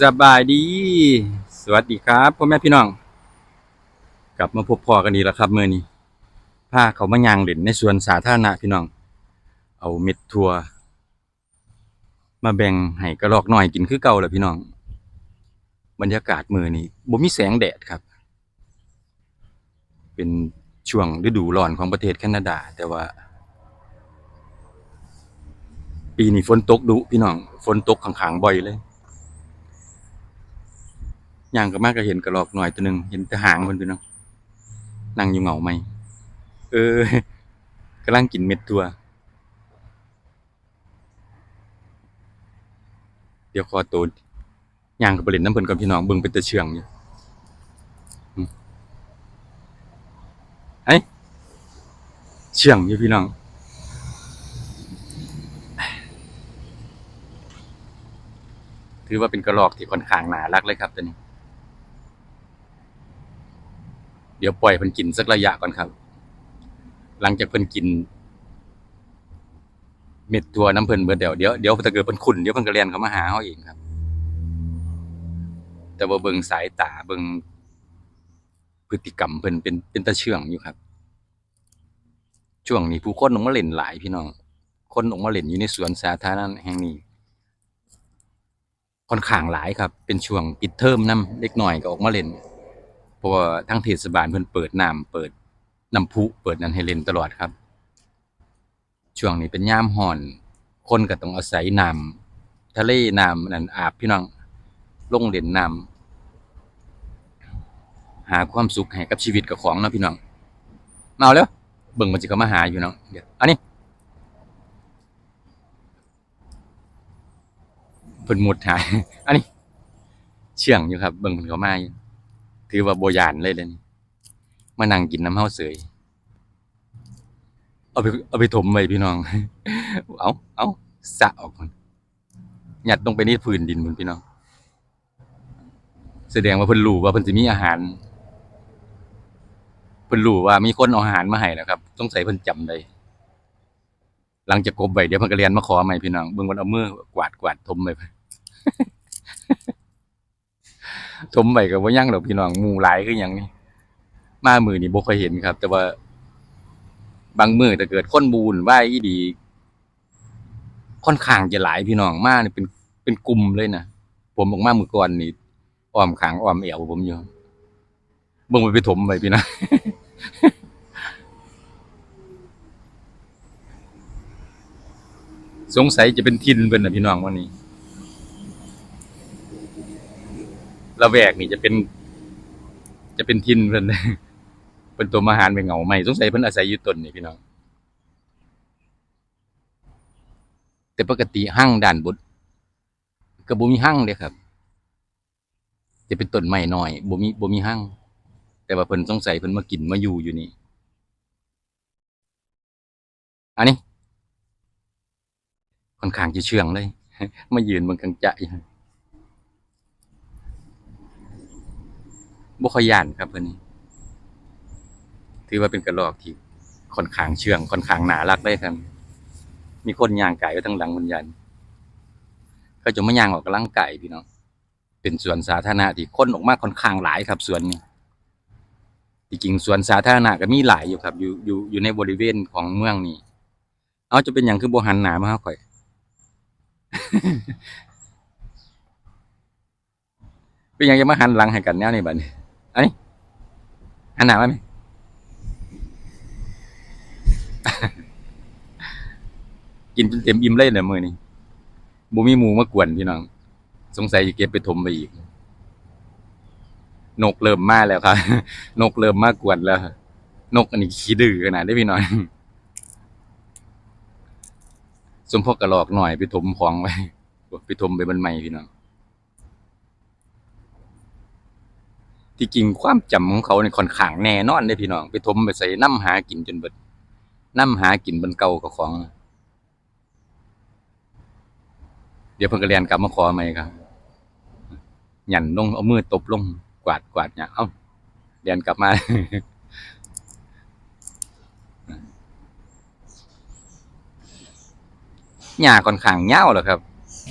สบายดี สวัสดีครับพ่อแม่พี่น้อง กลับมาพบพอกันดีแล้วครับเมื่อนี้พาเขามายางเล่นในสวนสาธารณะพี่น้อง เอาเม็ดทัวมาแบ่งให้กระรอกหน่อยกินคือเก่าแหละพี่น้อง บรรยากาศมือนี้บ่มีแสงแดดครับ เป็นช่วงฤดูร้อนของประเทศแคนาดา แต่ว่า ปีนี้ฝนตกดุพี่น้อง ฝนตกขังๆบ่อยเลย ย่างก็มากก็เห็นกระหรอกหน่อยตัวหนึ่งเห็นแต่หางมันพี่น้องนั่งอยู่เหงาไหมเออกำลังกินเม็ดตัว เดี๋ยวขอตัวย่างกับบริเวณน้ำเพิ่นก่อนพี่น้องเบิ่งเป็นตะเชืองอยู่ไอ้เชืองอยู่พี่น้องถือว่าเป็นกระรอกที่ค่อนข้างหนารักเลยครับตัวนี้ เดี๋ยวปล่อยเพิ่นกินสักระยะก่อนครับ หลังจากเพิ่นกิน เม็ดตัวน้ำเพิ่นเบิดเดี๋ยวเดี๋ยวเดี๋ยวถ้าเกิดเพิ่นขุ่นเดี๋ยวเพิ่นก็เรียนเขามาหาเฮาเองครับ แต่ว่าเบิ่งสายตาเบิ่งพฤติกรรมเพิ่นเป็นเป็นตาเชื่องอยู่ครับ ช่วงนี้ผู้คนออกมาเล่นหลายพี่น้องคนออกมาเล่นอยู่ในสวนสาธารณะแห่งนี้ค่อนข้างหลายครับ เป็นช่วงปิดเทอมนํเล็กหน้อยก็ออกมาเล่น ราะว่าทั้งเทศบาลเพิ่นเปิดน้ำเปิดน้ำพุเปิดนั้นให้เล่นตลอดครับ ช่วงนี้เป็นยามร้อน คนก็ต้องอาศัยน้ำทะเลน้ำนั่นอาบพี่น้องลงเล่นน้ำหาความสุขให้กับชีวิตกับของเนาะพี่น้องมาเอาแล้วเบิ่งมันสิเข้ามาหาอยู่เนาะเดี๋ยวอันนี้เพิ่นมุดหายอันนี้ เชื่องอยู่ครับ เบิ่งเพิ่นเข้ามาอยู่ ถือว่าโบยานเลยเด้อนี่มานั่งกินน้ำเฮาเสยเอาไปเอาไปถมไว้พี่น้อง เอาเอาสะออกก่อนหยัดลงไปในพื้นดินพุ่นพี่น้อง แสดงว่าเพิ่นรู้ว่าเพิ่นสิมีอาหารเพิ่นรู้ว่ามีคนเอาอาหารมาให้นะครับสงใสัยเพิ่นจำได้หลังจากกบไว้เดี๋ยวเพิ่นก็เรียนมาขอใหม่พี่น้องเบิ่งเพิ่นเอามือกวาดกวาดถมไว้ ถมไว้ก็บ่ยังดอกพี่น้องหมู่หลายคือหยังนี่มามือนี้บ่ค่อยเห็นครับ แต่ว่า บางมือถ้าเกิดคนบูนไหวอีดี ค่อนข้างจะหลายพี่น้องมานี่เป็นเป็นกลุ่มเลยนะผมออกมามือก่อนนี่อ้อมขางอ้อมเอวผมอยู่เบิ่งไปไปถมไว้พี่น้องสงสัยจะเป็นทินเพิ่นนะพี่น้องวันนี้ ละแวกนี่จะเป็น จะเป็นทินเพิ่นเป็นตัวมาหารเป็นเหงาใหม่สงสัยเพิ่นอาศัยอยู่ต้นนี่พี่น้องแต่ปกติหั่งด้านบนก็บ่มีหั่งเด้ครับ จะเป็นต้นไม้น้อยบ่มีบ่มีหั่งแต่ว่าเพิ่นสงสัยเพิ่นมากินมาอยู่อยู่นี่อันนี้ค่อนข้างจะเชื่องเลย มายืนบนกลางจะอยู่ บ่ค่อยย่านครับเพิ่นนี่ถือว่าเป็นกระรอกที่ค่อนข้างเชื่องค่อนข้างหนารักเลยครับ มีคนย่างไก่ไว้ทางหลังบนยันก็จะไมาย่างออกกำลังไกายพี่น้องเป็นสวนสาธารณะที่คนออกมาค่อนข้างหลายครับสวนนี้ที่จริงสวนสาธารณะก็มีหลายอยู่ครับ อยู่อยู่อยู่ในบริเวณของเมืองนี้ เอาจะเป็นอย่างคือบหันหนามาหาข่อยเป็นหยังจะมาหันหลังให้กันแนวนี้บัดนี้ อันนี้หันหน้ามาไหมกินจนเต็มอิ่มเลยเนี่ยมือนี้บ่มีหมูมากวนพี่น้อง สงสัยจะเก็บไปถมไปอีก นกเริ่มมาแล้วครับ นกเริ่มมากวนแล้ว นกอันนี้ขี้ดื้อขนาดได้พี่น้องสมพกกระหลอกหน่อยไปถมของไว้ไปถมไปบันใหม่พี่น้อง ที่จริงความจำของเขาในยค่อนข้างแน่นอนเลยพี่น้อง ไปถมไปใส่น้ำหากินจนเบิดน้ำหากินบนเก่ากับของ เดี๋ยวเพิ่นก็เรียนกลับมาขอใหม่ครับหยั่นลงเอามือตบลงกวาดกวาดเนี่ยเอ้าเรียนกลับมาหญ้าค่อนข้างยาแล้วครับ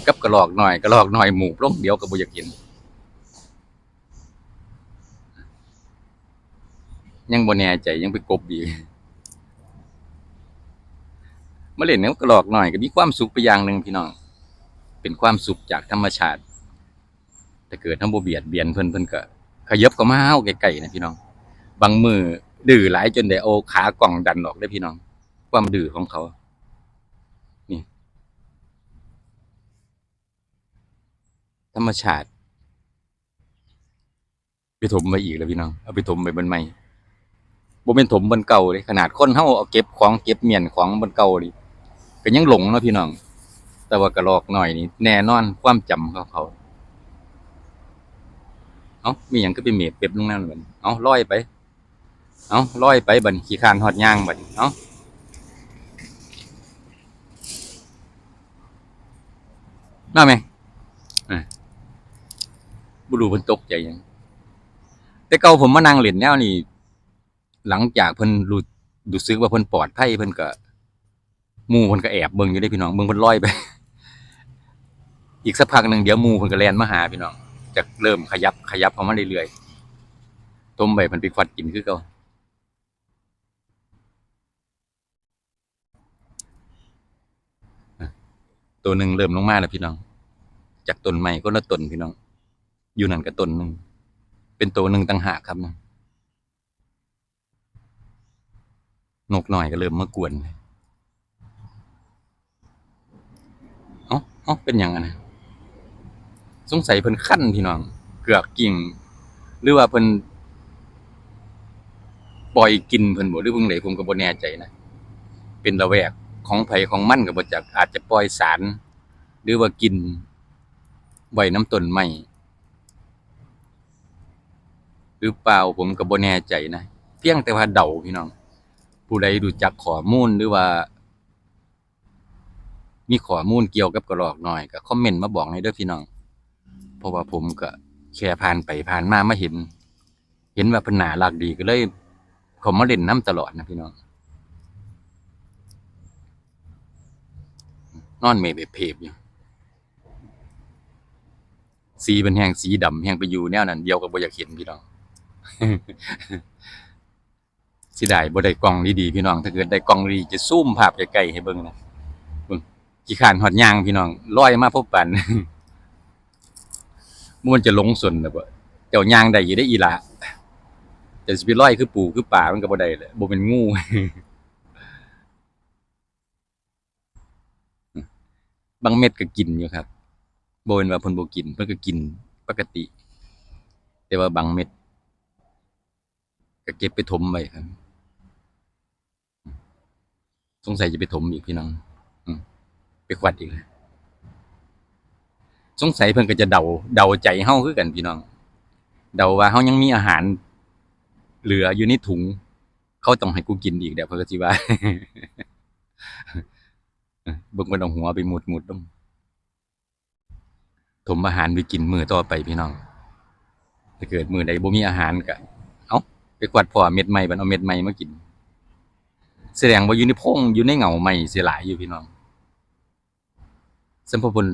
กับกระรอกหน่อยกระรอกหน่อยหมูลงเดี๋ยวก็บ่อยกิน ยังบ่แน่ใจยังไปกบดีมาเล่นกับกระรอกหน่อยก็มีความสุขไปอย่างหนึ่งพี่น้อง เป็นความสุขจากธรรมชาติ แต่เกิดทำบ่เบียดเบียนเพิ่นเพิ่นก็ขยับเข้ามาเฮาใกล้ๆนะพี่น้อง บางมือดื้อหลายจนได้เอขากล่องดันออกได้พี่น้อง ความดื้อของเขา นี่ ธรรมชาติ ไปถมไปอีกแล้วพี่น้อง เอาไปถมไปบนใหม่ บ่เป็นถมบนเก่าเลยขนาดคนเฮาเอาเก็บของเก็บเมียนของบนเก่าดิก็ยังหลงเนาะพี่น้อง แต่ว่ากระลอกหน่อยนี่แน่นอนความจำของเขาเอ้ามีหยังก็ไปเมียเป็บลงนั่นบันี้เอ้าลอยไป เอ้าลอยไปบันขี้คานฮอดย่างบันเอ้ามาไหมอะบ่รู้เพิ่นตกใจยังแต่เก่าผมมานั่งเล่นแนวนี่ หลังจากเพิ่นรู้รู้สึกว่าเพิ่นปลอดภัยเพิ่นก็มูเพิ่นก็แอบเบิ่งอยู่ได้พี่น้องเบิ่งเพิ่นลอยไป อีกสักพักหนึ่งเดี๋ยวมูเพิ่นก็แล่นมาหาพี่น้องจะเริ่มขยับขยับเข้ามาเรื่อยๆต้มไปเพิ่นไปควัดกินคือเก่าตัวหนึ่งเริ่มลงมาแล้วพี่น้อง จากต้นใหม่ก็ละต้นพี่น้อง อยู่นั่นก็ต้นหนึ่งเป็นตัวหนึ่งต่างหากครับนะ นกหน่อยก็เริ่มมากวนเอ้าเอ้าเป็นหยังไงสงสัยเพิ่นขั้นพี่น้อง เกือกกิ่ง หรือว่าเพิ่นปล่อยกินเพิ่นบ่หรือเพิ่งไหนผมก็บ่แน่ใจนะ เป็นระแวกของไผของมันก็บ่จักอาจจะปล่อยสาร หรือว่ากินไว้น้ำต้นไม้หรือเปล่าผมก็บ่แน่ใจนะ เพียงแต่ว่าเดาพี่น้อง ผู้ใดรู้จักข้อมูลหรือว่า มีข้อมูลเกี่ยวกับกระรอกหน่อยก็คอมเมนต์มาบอกให้เด้อพี่น้อง เพราะว่าผมก็แค่ผ่านไปผ่านมามาเห็น เห็นว่าพนน่ารักดีก็เลยเขามาเล่นน้ำตลอดนะพี่น้อง นอนเมฆเพบอยู่สีเป็นแห้งสีดำแห้งไปอยู่แนวนั้นเดียวกับบอยากเห็นพี่น้อง สิได้บ่ได้กล้องดีๆพี่น้อง ถ้าเกิดได้กล้องดีจะซูมภาพใกล้ๆให้เบิ่งนะเบิ่งขี้ขานฮอดยางพี่น้องลอยมาพบปันมันจะหลงสนนะบ่เจ้ายางได้อยู่ได้อีหละแต่สิไปลอยคือปูคือป่ามันก็บ่ได้แหละบ่เป็นงูบางเม็ดก็กินอยู่ครับบ่เป็นว่าเพิ่นบ่กินเพิ่นก็กินปกติ แต่ว่าบางเม็ดก็เก็บไปถมไว้ครับ สงสัยจะไปถมอีกพี่น้องอไปควัดอีกแล้วสงสัยเพิ่นก็จะเดา เดาใจเฮาคือกันพี่น้อง เดาว่าเฮายังมีอาหาร เหลืออยู่ในถุง เขาต้องให้กูกินอีกเดี๋ยวเพิ่นก็สิว่าเบิ่งเพิ่นเอาหัวไปหมุดๆลงถมอาหารไปกินมือต่อไปพี่น้องถ้าเกิดมือใดบ่มีอาหารก็เอ้าไปกวาดพ่อเม็ดใหม่บัดเอาเม็ดใหม่มากิน แสดงว่าอยู่ในพงอยู่ในเหงาใหม่เสียหลายอยู่พี่น้องสัมพพิ่น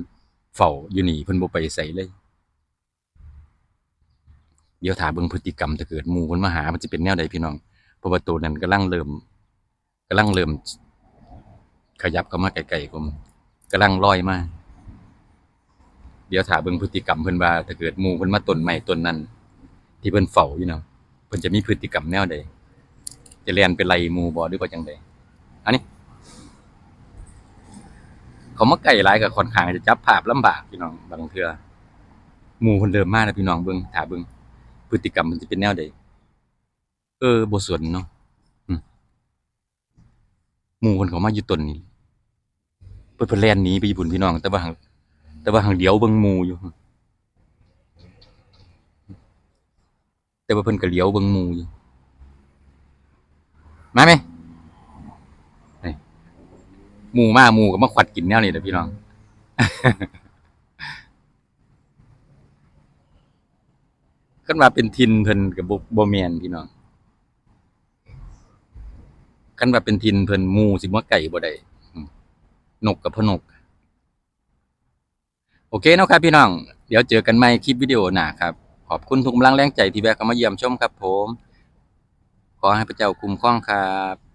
เฝ้าอยู่นี่เพิ่นบ่ไปไสเลย เดี๋ยวถ้าเบิ่งพฤติกรรมถ้าเกิดหมู่เพิ่นมาหา มันสิเป็นแนวใดพี่น้องเพราะว่าตัวนั้นกำลังเริ่มกำลังเริ่ม ขยับเข้ามาใกลๆผมกำลังลอยมาเดี๋ยวถ้าเบิ่งพฤติกรรมเพิ่นว่าถ้าเกิดหมู่เพิ่นมาต้นไม้ต้นนั้น ที่เพิ่นเฝ้าอยู่เนาะเพิ่นจะมีพฤติกรรมแนวใด จะเรียนไปไล่หมู่บ่หรือว่าจังใดอันนี้ เขามาใกล้หลายกับค่อนขางจะจับภาพลำบากพี่น้องบางเทือมู่เพิ่นเริ่มมาแล้วพี่น้องเบิ่งถาเบิ่งพฤติกรรมมันสิเป็นแนวใดเออบ่สนเนาะอืมหมู่เพิ่นเขามาอยู่ตนนี้เพิ่นเพิ่นแลนหนีไปญี่ปุ่นพี่น้อง แต่ว่าหังแต่ว่าหังเดียวเบิ่งหมู่อยู่ แต่ว่าเพิ่นก็เลียวเบิ่งหมู่อยู่ มาไหมหมูมาหมูกับมาขวัดกินแน่เลยเดี๋ยวพี่น้อง ขึ้นมาเป็นทินเพิ่นกับโบเมียนพี่น้องขั้นมาเป็นทินเพิ่นหมูสิว่าไก่บ่ได้นกกับพนก โอเคนะครับพี่น้อง เดี๋ยวเจอกันใหม่คลิปวิดีโอหน้าครับ ขอบคุณทุกกำลังแรงใจที่แวะเข้ามาเยี่ยมชมครับผม ขอให้พระเจ้าคุ้มครองครับ